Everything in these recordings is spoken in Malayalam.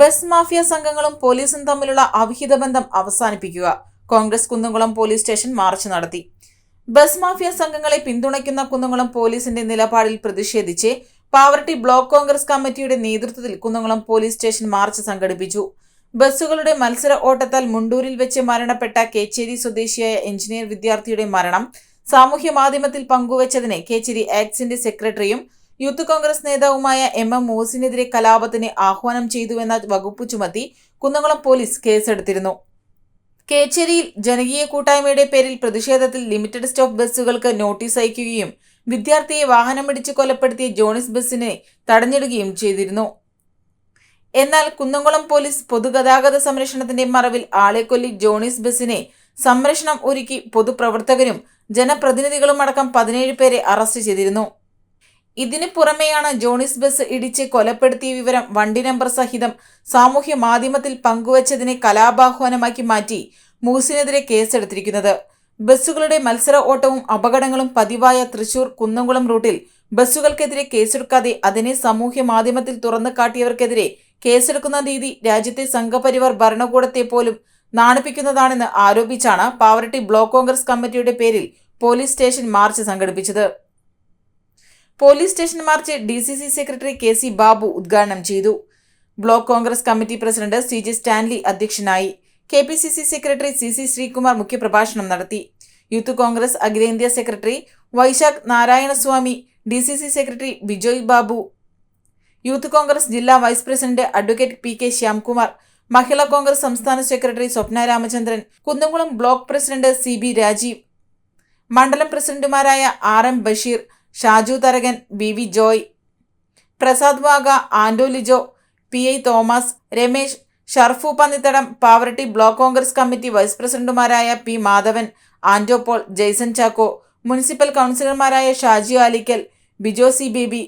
ബസ് മാഫിയ സംഘങ്ങളും പോലീസും തമ്മിലുള്ള അവിഹിത ബന്ധം അവസാനിപ്പിക്കുക. Congress Kunnamkulam police station march നടത്തി. ബസ് മാഫിയ സംഘങ്ങളെ പിന്തുണയ്ക്കുന്ന കുന്നംകുളം പോലീസിന്റെ നിലപാടിൽ പ്രതിഷേധിച്ച് പാവർട്ടി ബ്ലോക്ക് കോൺഗ്രസ് കമ്മിറ്റിയുടെ നേതൃത്വത്തിൽ കുന്നംകുളം പോലീസ് സ്റ്റേഷൻ മാർച്ച് സംഘടിപ്പിച്ചു. ബസ്സുകളുടെ മത്സര ഓട്ടത്താൽ മുണ്ടൂരിൽ വെച്ച് മരണപ്പെട്ട കേച്ചേരി സ്വദേശിയായ എഞ്ചിനീയർ വിദ്യാർത്ഥിയുടെ മരണം സാമൂഹ്യ മാധ്യമത്തിൽ പങ്കുവച്ചതിന് കേച്ചേരി ആക്സിന്റെ സെക്രട്ടറിയും യൂത്ത് കോൺഗ്രസ് നേതാവുമായ എം എം മോസിനെതിരെ കലാപത്തിന് ആഹ്വാനം ചെയ്തുവെന്ന വകുപ്പ് ചുമത്തി കുന്നംകുളം പോലീസ് കേസെടുത്തിരുന്നു. കേച്ചേരിയിൽ ജനകീയ കൂട്ടായ്മയുടെ പേരിൽ പ്രതിഷേധത്തിൽ ലിമിറ്റഡ് സ്റ്റോപ്പ് ബസ്സുകൾക്ക് നോട്ടീസ് അയക്കുകയും വിദ്യാർത്ഥിയെ വാഹനമിടിച്ച് കൊലപ്പെടുത്തിയ ജോണിസ് ബസ്സിനെ തടഞ്ഞിടുകയും ചെയ്തിരുന്നു. എന്നാൽ കുന്നംകുളം പോലീസ് പൊതുഗതാഗത സംരക്ഷണത്തിന്റെ മറവിൽ ആളെക്കൊല്ലി ജോണിസ് ബസ്സിനെ സംരക്ഷണം ഒരുക്കി പൊതുപ്രവർത്തകരും ജനപ്രതിനിധികളുമടക്കം പതിനേഴ് പേരെ അറസ്റ്റ് ചെയ്തിരുന്നു. ഇതിനു പുറമെയാണ് ജോണിസ് ബസ് ഇടിച്ച് കൊലപ്പെടുത്തിയ വിവരം വണ്ടി നമ്പർ സഹിതം സാമൂഹ്യ മാധ്യമത്തിൽ പങ്കുവച്ചതിനെ കലാപാഹ്വാനമാക്കി മാറ്റി മൂസിനെതിരെ കേസെടുത്തിരിക്കുന്നത്. ബസ്സുകളുടെ മത്സര ഓട്ടവും അപകടങ്ങളും പതിവായ തൃശൂർ കുന്നംകുളം റൂട്ടിൽ ബസ്സുകൾക്കെതിരെ കേസെടുക്കാതെ അതിനെ സാമൂഹ്യ മാധ്യമത്തിൽ തുറന്നു കാട്ടിയവർക്കെതിരെ കേസെടുക്കുന്ന രീതി രാജ്യത്തെ സംഘപരിവാർ ഭരണകൂടത്തെ പോലും നാണിപ്പിക്കുന്നതാണെന്ന് ആരോപിച്ചാണ് പാവറട്ടി ബ്ലോക്ക് കോൺഗ്രസ് കമ്മിറ്റിയുടെ പേരിൽ പോലീസ് സ്റ്റേഷൻ മാർച്ച് സംഘടിപ്പിച്ചത്. Police station march D C C secretary K C Babu ഉദ്ഘാടനം ചെയ്തു. Block Congress committee president C J Stanley അധ്യക്ഷനായി. K P C C secretary C C Sreekumar മുഖ്യപ്രഭാഷണം നടത്തി. യൂത്ത് കോൺഗ്രസ് അഖിലേന്ത്യാ secretary Vaishakh Narayanaswamy D C C secretary Bijoy Babu youth Congress ജില്ലാ vice president advocate P K Shyamkumar Mahila Congress സംസ്ഥാന secretary Swapna Ramachandran Kunnamkulam block president C B Rajeev മണ്ഡലം പ്രസിഡന്റുമാരായ R M Basheer Shaju Tharakan B V Joy Prasad Wagah ആൻഡോലിജോ P I Thomas Ramesh Sharfu Pannithadam Pavaratty block Congress committee vice പ്രസിഡന്റുമാരായ P Madhavan Ando Paul Jaison Chacko municipal കൗൺസിലർമാരായ Shaji Alikkal Bijo C Baby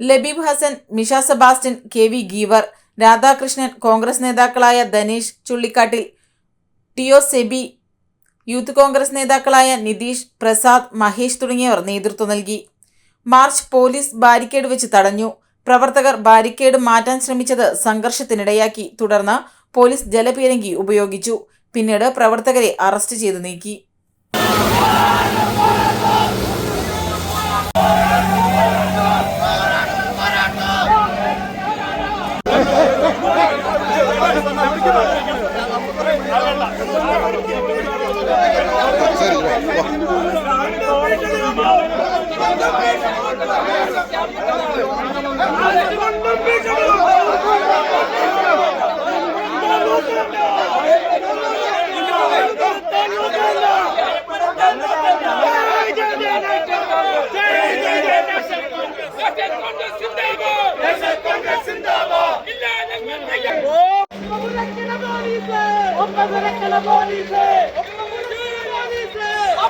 Labeeb Hasan Misha Sebastian K V Geevar Radhakrishnan Congress നേതാക്കളായ ധനീഷ് ചുള്ളിക്കാട്ടിൽ ടിയോ സെബി യൂത്ത് കോൺഗ്രസ് നേതാക്കളായ നിതീഷ് പ്രസാദ് മഹേഷ് തുടങ്ങിയവർ നേതൃത്വം നൽകി. മാർച്ച് പോലീസ് ബാരിക്കേഡ് വെച്ച് തടഞ്ഞു. പ്രവർത്തകർ ബാരിക്കേഡ് മാറ്റാൻ ശ്രമിച്ചത് സംഘർഷത്തിനിടയാക്കി. തുടർന്ന് പോലീസ് ജലപീരങ്കി ഉപയോഗിച്ചു. പിന്നീട് പ്രവർത്തകരെ അറസ്റ്റ് ചെയ്ത് നീക്കി. Oppure anche la polizia! Oppure anche la polizia!